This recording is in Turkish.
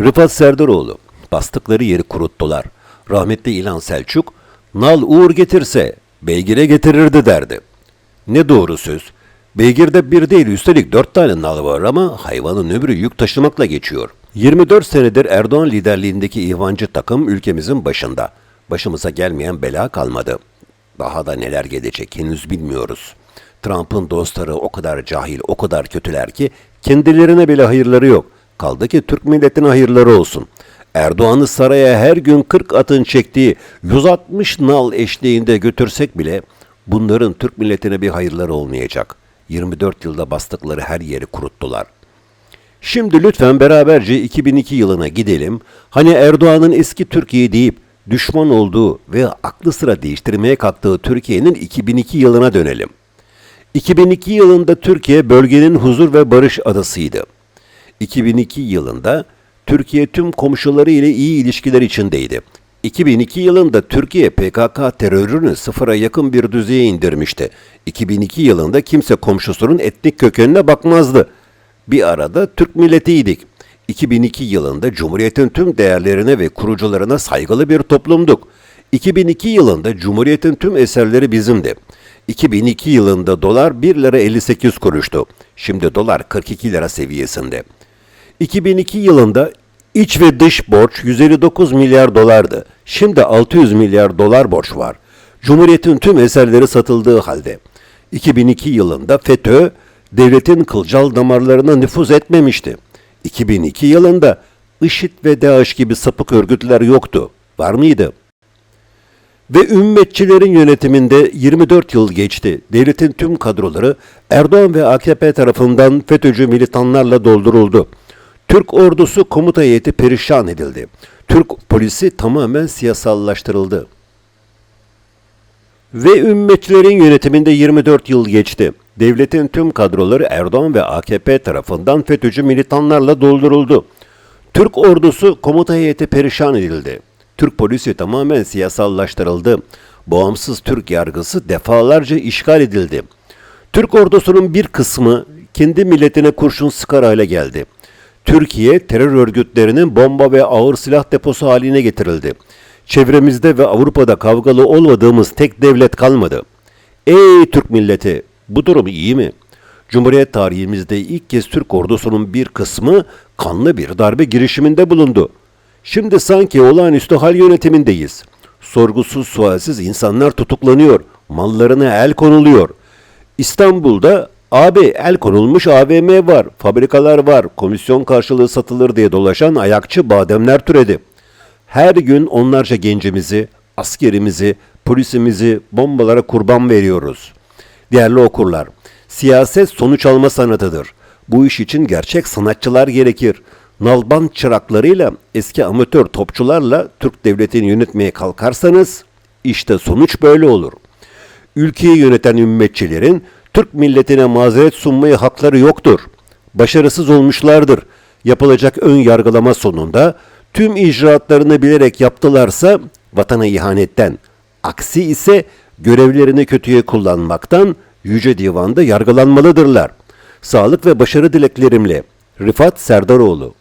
Rıfat Serdaroğlu, bastıkları yeri kuruttular. Rahmetli İlhan Selçuk, nal uğur getirse beygire getirirdi derdi. Ne doğru söz. Beygirde bir değil üstelik dört tane nal var ama hayvanın ömrü yük taşımakla geçiyor. 24 senedir Erdoğan liderliğindeki ihvancı takım ülkemizin başında. Başımıza gelmeyen bela kalmadı. Daha da neler gelecek henüz bilmiyoruz. Trump'ın dostları o kadar cahil, o kadar kötüler ki kendilerine bile hayırları yok. Kaldı ki Türk milletine hayırları olsun. Erdoğan'ı saraya her gün 40 atın çektiği 160 nal eşliğinde götürsek bile bunların Türk milletine bir hayırları olmayacak. 24 yılda bastıkları her yeri kuruttular. Şimdi lütfen beraberce 2002 yılına gidelim. Hani Erdoğan'ın eski Türkiye deyip düşman olduğu ve aklı sıra değiştirmeye kalktığı Türkiye'nin 2002 yılına dönelim. 2002 yılında Türkiye bölgenin huzur ve barış adasıydı. 2002 yılında Türkiye tüm komşuları ile iyi ilişkiler içindeydi. 2002 yılında Türkiye PKK terörünü sıfıra yakın bir düzeye indirmişti. 2002 yılında kimse komşusunun etnik kökenine bakmazdı. Bir arada Türk milletiydik. 2002 yılında Cumhuriyet'in tüm değerlerine ve kurucularına saygılı bir toplumduk. 2002 yılında Cumhuriyet'in tüm eserleri bizimdi. 2002 yılında dolar 1 lira 58 kuruştu. Şimdi dolar 42 lira seviyesinde. 2002 yılında iç ve dış borç 159 milyar dolardı. Şimdi 600 milyar dolar borç var. Cumhuriyet'in tüm eserleri satıldığı halde. 2002 yılında FETÖ devletin kılcal damarlarına nüfuz etmemişti. 2002 yılında IŞİD ve DAEŞ gibi sapık örgütler yoktu. Var mıydı? Ve ümmetçilerin yönetiminde 24 yıl geçti. Devletin tüm kadroları Erdoğan ve AKP tarafından FETÖ'cü militanlarla dolduruldu. Türk ordusu komuta heyeti perişan edildi. Türk polisi tamamen siyasallaştırıldı. Ve ümmetçilerin yönetiminde 24 yıl geçti. Devletin tüm kadroları Erdoğan ve AKP tarafından FETÖ'cü militanlarla dolduruldu. Türk ordusu komuta heyeti perişan edildi. Türk polisi tamamen siyasallaştırıldı. Bağımsız Türk yargısı defalarca işgal edildi. Türk ordusunun bir kısmı kendi milletine kurşun sıkar hale geldi. Türkiye terör örgütlerinin bomba ve ağır silah deposu haline getirildi. Çevremizde ve Avrupa'da kavgalı olmadığımız tek devlet kalmadı. Ey Türk milleti, bu durum iyi mi? Cumhuriyet tarihimizde ilk kez Türk ordusunun bir kısmı kanlı bir darbe girişiminde bulundu. Şimdi sanki olağanüstü hal yönetimindeyiz. Sorgusuz sualsiz insanlar tutuklanıyor, mallarına el konuluyor. İstanbul'da abi el konulmuş AVM var, fabrikalar var, komisyon karşılığı satılır diye dolaşan ayakçı bademler türedi. Her gün onlarca gencimizi, askerimizi, polisimizi bombalara kurban veriyoruz. Değerli okurlar, siyaset sonuç alma sanatıdır. Bu iş için gerçek sanatçılar gerekir. Nalban çıraklarıyla, eski amatör topçularla Türk devletini yönetmeye kalkarsanız işte sonuç böyle olur. Ülkeyi yöneten ümmetçilerin Türk milletine mazeret sunmaya hakları yoktur. Başarısız olmuşlardır. Yapılacak ön yargılama sonunda tüm icraatlarını bilerek yaptılarsa vatana ihanetten, aksi ise görevlerini kötüye kullanmaktan Yüce Divan'da yargılanmalıdırlar. Sağlık ve başarı dileklerimle Rıfat Serdaroğlu